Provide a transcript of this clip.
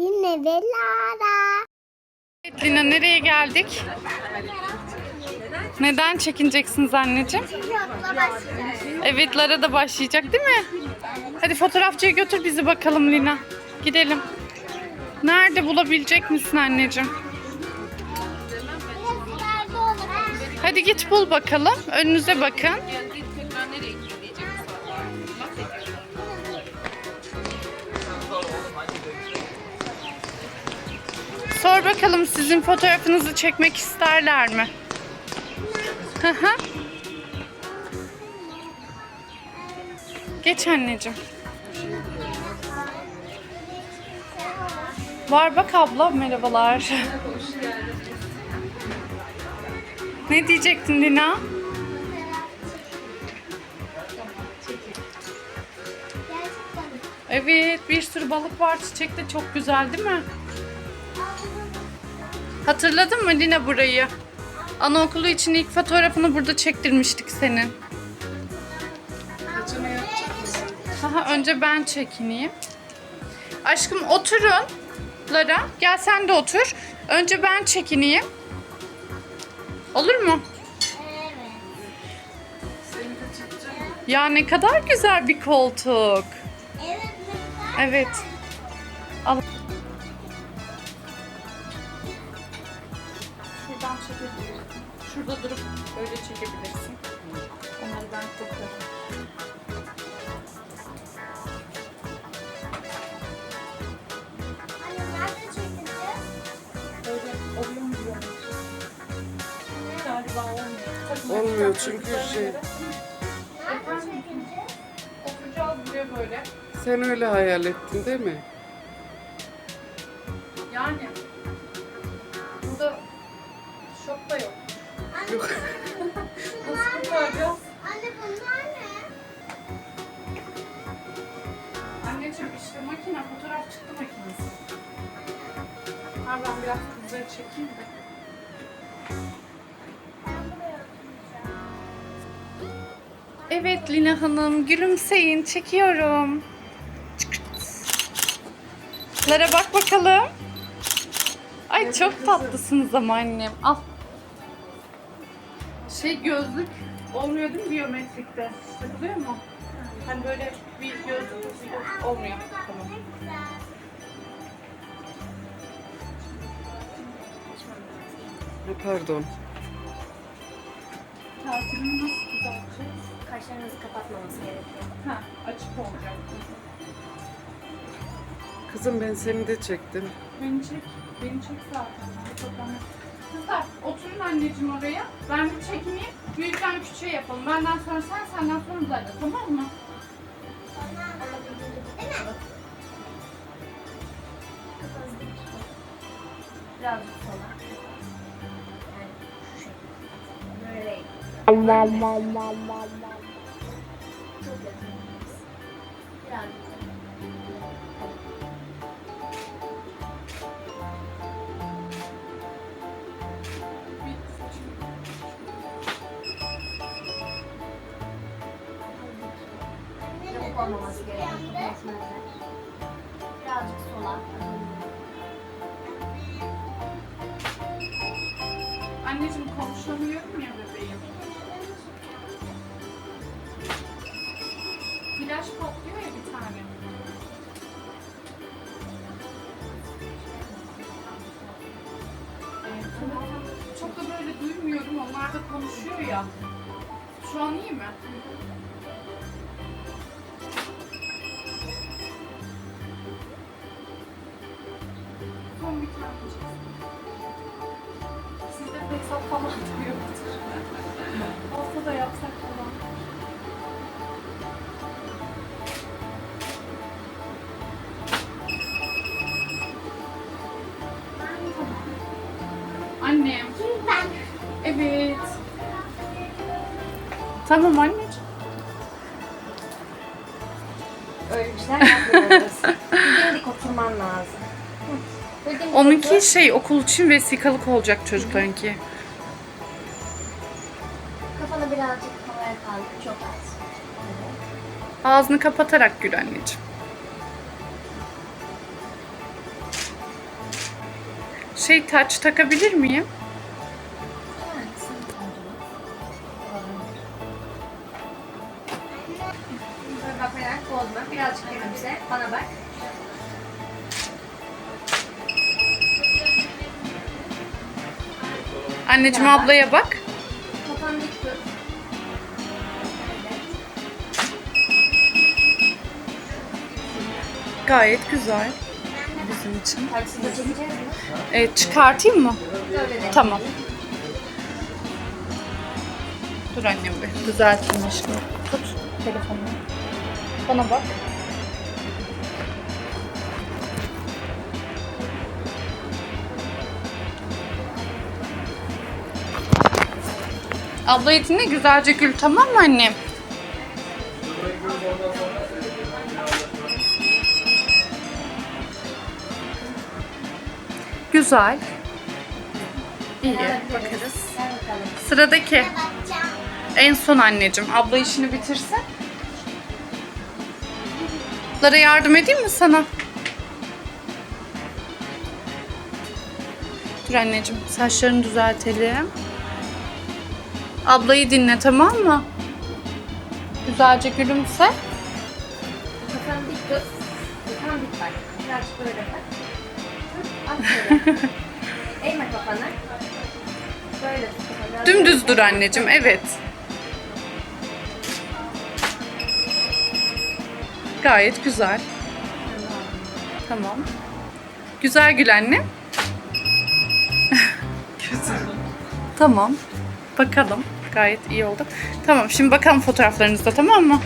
Yine ve Lara. Evet, Lina nereye geldik? Neden çekineceksiniz anneciğim? Evet Lara da başlayacak değil mi? Hadi fotoğrafçıya götür bizi bakalım Lina. Gidelim. Nerede bulabilecek misin anneciğim? Hadi git bul bakalım. Önünüze bakın. Sor bakalım sizin fotoğrafınızı çekmek isterler mi? Hı. Geç anneciğim. Var bak abla merhabalar. Ne diyecektin? Gerçekten. Evet bir sürü balık var. Çiçek de çok güzel değil mi? Hatırladın mı Lina burayı? Anaokulu için ilk fotoğrafını burada çektirmiştik senin. Aha, önce ben çekineyim. Aşkım oturun. Lara gel sen de otur. Önce ben çekineyim. Olur mu? Evet. Ya ne kadar güzel bir koltuk. Evet. Al. Şuradan çekebilirsin. Şurada durup öyle çekebilirsin. Onları ben koparım. Anne nerede çekeceğiz? Öyle oluyor mu diyor Galiba olmuyor. Çünkü çocuklara şey- göre. Nerede çekeceğiz? Oturacağız buraya böyle. Sen öyle hayal ettin değil mi? Yani. Yok. Nasıl kurtaracağız? anne bunlar ne? Anneciğim işte makine, fotoğraf çıktı makinesi. Ha ben biraz kızları çekeyim de. Evet Lina Hanım, gülümseyin, çekiyorum. Lara bak bakalım. Ay çok tatlısınız ama annem. Al. Şey gözlük olmuyor değil mi biyometrikte? Takılıyor mu? Hani böyle bir gözlük olmuyor. Tamam. Pardon. Tatilini nasıl düzelteceğiz? Kaşlarınızı kapatmaması gerekiyor. Ha, açık olacak. Kızım ben seni de çektim. Beni çek, beni çek zaten. Hadi Kızlar oturun anneciğim oraya. Ben bir çekmeyeyim. Büyükten küçüğe yapalım. Benden sonra sen, senden sonra Zara. Tamam mı? Değil mi? Birazcık sola. Yani şu şekilde. Böyle. Çok yakın. Olmaması. Yetmezler. Birazcık sola. Anneciğim konuşamıyorum ya bebeğim. Flaş patlıyor ya bir tane. Evet. Çok da böyle duymuyorum. Onlar da konuşuyor ya. Şu an iyi mi? Sizde hesap falan diyordur. Olsa da yapsak falan. Annem. Ben. Evet. Tamam anneciğim. Öyle bir şeyler yapmıyoruz. Dimdik oturman lazım. Onunki şey okul için vesikalık olacak çocuklarınki. Kafanı birazcık havaya kaldır. Çok az. Ağzını kapatarak gül anneciğim. şey taç takabilir miyim? Bakarak bozma. Birazcık gülümse. Bana bak. Anneciğim Merhaba. ablaya bak. Kafanı dik tut. Gayet güzel. Bizim için. Takside çekeceğiz mi? Evet çıkartayım mı? Öyle de. Tamam. Dur annem bir düzelteyim aşkım. Tut telefonunu. Bana bak. Ablayı dinle güzelce gül tamam mı annem? Güzel. İyi bakarız. Sıradaki en son anneciğim. Abla işini bitirsin. Lara yardım edeyim mi sana? Dur anneciğim saçlarını düzeltelim. Ablayı dinle tamam mı? Güzelce gülümse. Kafanı dik tut. Tam dik bak. Birazcık böyle bak. Aferin. Eğme kafanı. Böyle tut kafanı. Dümdüz dur anneciğim evet. Gayet güzel. Tamam. Güzel gül anne. tamam. Bakalım. Gayet iyi oldu. Tamam şimdi bakalım fotoğraflarınızda tamam mı?